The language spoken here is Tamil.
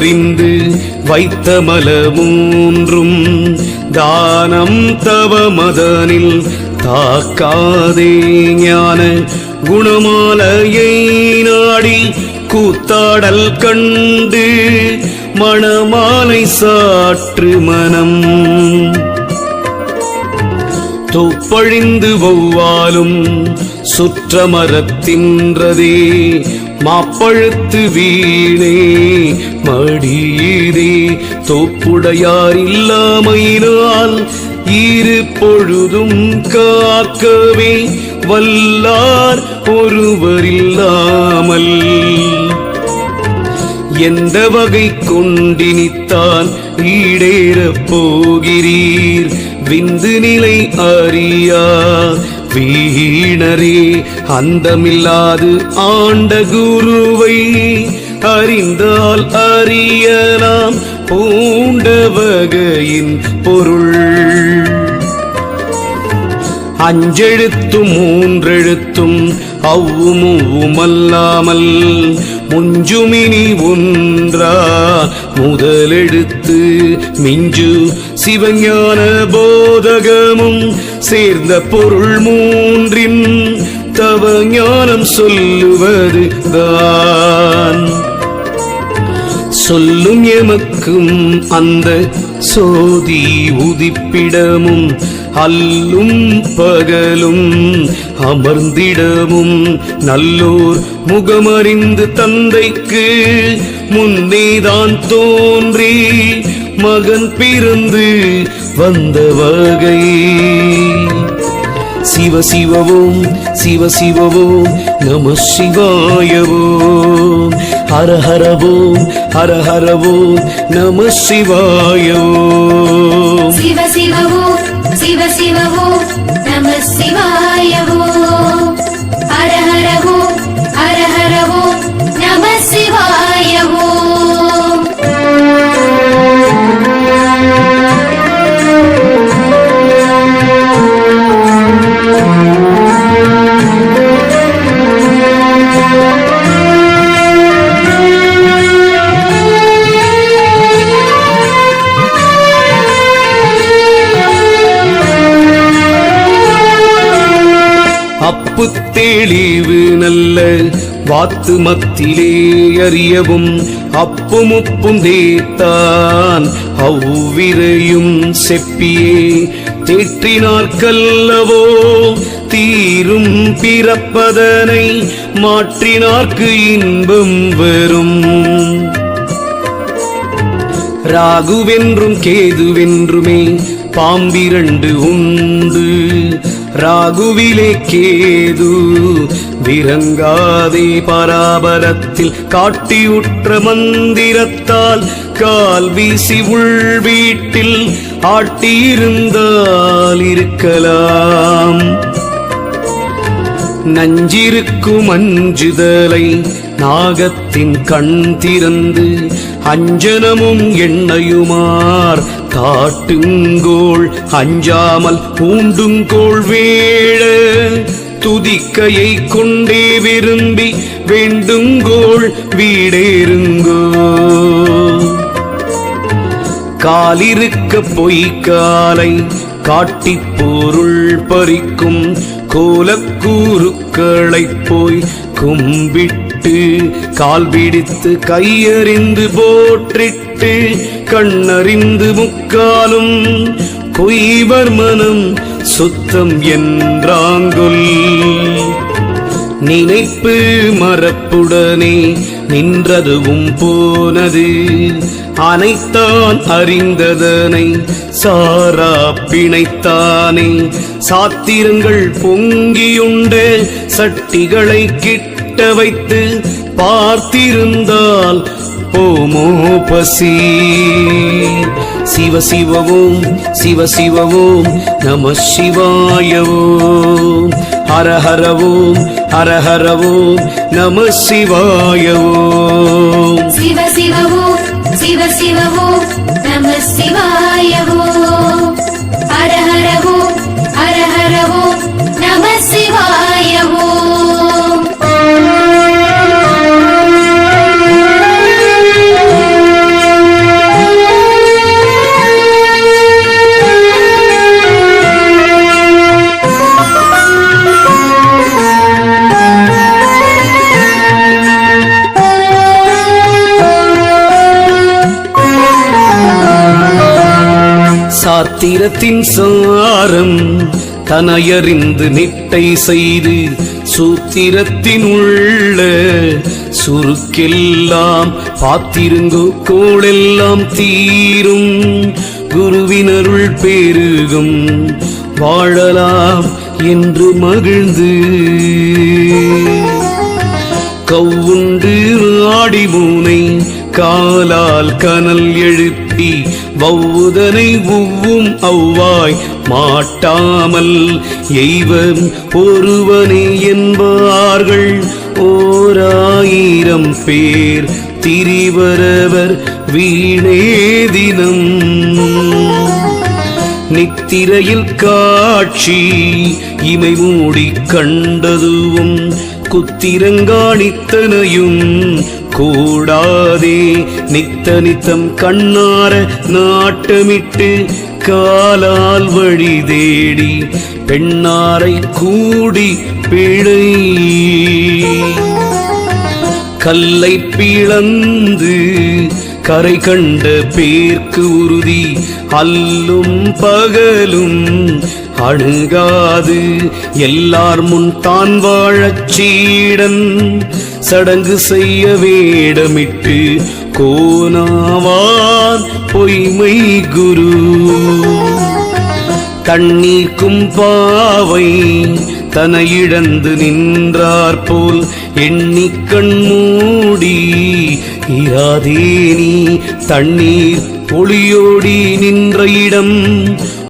அறிந்து வைத்த மல மூன்றும் தானம் தவ மதனில் தாக்காதே ஞான குணமாலையை நாடி கூத்தாடல் கண்டு மணமாலை சாற்று மனம். தொப்பழிந்து வௌவாலும் சுற்றமரத்தின்றதே மாப்பழுத்து வீணே மழ மடியீரே தோப்புடையார் இல்லாமையினால் இரு பொழுதும் காக்கவே வல்லார் ஒருவரில்லாமல். எந்த வகை கொண்டினித்தான் ஈடேறப் போகிறீர்? விந்து நிலை அறியா? வீணரே அந்தமில்லாது ஆண்ட குருவை அறிந்தால் அறியலாம் பூண்ட வகையின் பொருள். அஞ்செழுத்தும் மூன்றெழுத்தும் அவ்வுமல்லாமல் முஞ்சுமினி ஒன்றா முதலெழுத்து மிஞ்சு சிவஞான போதகமும் சேர்ந்த பொருள் மூன்றின் தவஞானம் சொல்லுவது தான். சொல்லும் எமக்கும் அந்த சோதி உதிப்பிடமும் அல்லும் பகலும் அமர்ந்திடமும். நல்லோர் முகமறிந்து தந்தைக்கு முன்னேதான் தோன்றி மகன் பிறந்து வந்த வகை. சிவ சிவவோம் சிவ சிவவோம் நம சிவாயவோம் ஹர ஹரவோம் ஹர ஹரவோம் நம சிவாயவோம் சிவ சிவவோ சிவ சிவவோ நம அப்பு தெளிவு நல்ல வாத்து மத்திலே அறியவும் அப்பும் உப்பும் தேத்தான் அவ்விரையும் செப்பியே தேற்றினார்க்கல்லவோ? தீரும் பிறப்பதனை மாற்றினார்க்கு இன்பம் வரும் ராகுவென்றும் கேதுவென்றுமே பாம்பிரண்டு உண்டு. ராகுவிலே கேது விரங்காதே பராபரத்தில் காட்டியுற்ற மந்திரத்தால் கால் வீசி உள் வீட்டில் ஆட்டியிருந்தால் இருக்கலாம். நஞ்சிருக்கும் அஞ்சுதலை நாகத்தின் கண் திறந்து அஞ்சனமும் எண்ணையுமார் காட்டுங்கோள் அஞ்சாமல் பூண்டுங்கோள் வேழ துதிக்கையை கொண்டே விரும்பி வேண்டுங்கோள் வீடேருங்கோ காலிருக்க பொய்க்காலை காட்டி பொருள் பறிக்கும் கோலக்கூறுக்களை போய் கும்பிட்டு கால் பிடித்து கையறிந்து போற்றிட்டு கண்ணறிந்து முக்காலும் பொய்வர் மனம் சுத்தம் என்றாங்கொல். நினைப்பு மரப்புடனே நின்றதுவும் போனது. அனைத்தான் அறிந்ததனை சாரா பிணைத்தானே. சாத்திரங்கள் பொங்கியுண்டு சட்டிகளை கிட்ட வைத்து பார்த்திருந்தால் போமோ பசி சிவ சிவவோம் சிவ சிவவோம் நம சிவாயவோம் హర హర ఓం హర హర నమ శివాయ சாத்திரத்தின் சாரம் தனையறிந்து நிட்டை செய்து சூத்திரத்தின் உள்ள சுருக்கெல்லாம் பாத்திருங்கோ கோளெல்லாம் தீரும். குருவினருள் பெருகும் வாழலாம் என்று மகிழ்ந்து. கவுண்டு காலால் கனல் எழுப்பி வௌதனை உவ்வும் அவ்வாய் மாட்டாமல் எய்வன் ஒருவனே என்பார்கள். ஓராயிரம் பேர் திரிவரவர் வீணே தினம். நித்திரையில் காட்சி இமை மூடி கண்டதுவும் குத்திரங்காணித்தனையும் கூடாதே. நித்த நித்தம் கண்ணார நாட்டமிட்டு காலால் வழி தேடி பெண்ணாரை கூடி பிழை. கல்லை பிளந்து கரை கண்ட பேர்க்கு உறுதி. அல்லும் பகலும் அணுகாது. எல்லார் முன் தான் வாழச் சீடன். சடங்கு செய்ய வேடமிட்டு கோனாவார் பொய்மை குரு. தண்ணீர்க்கும் பாவை தனையிழந்து இழந்து நின்றார் போல் எண்ணிக்கண் மூடி இராதே நீ தண்ணீர் ஒளியோடி நின்ற இடம்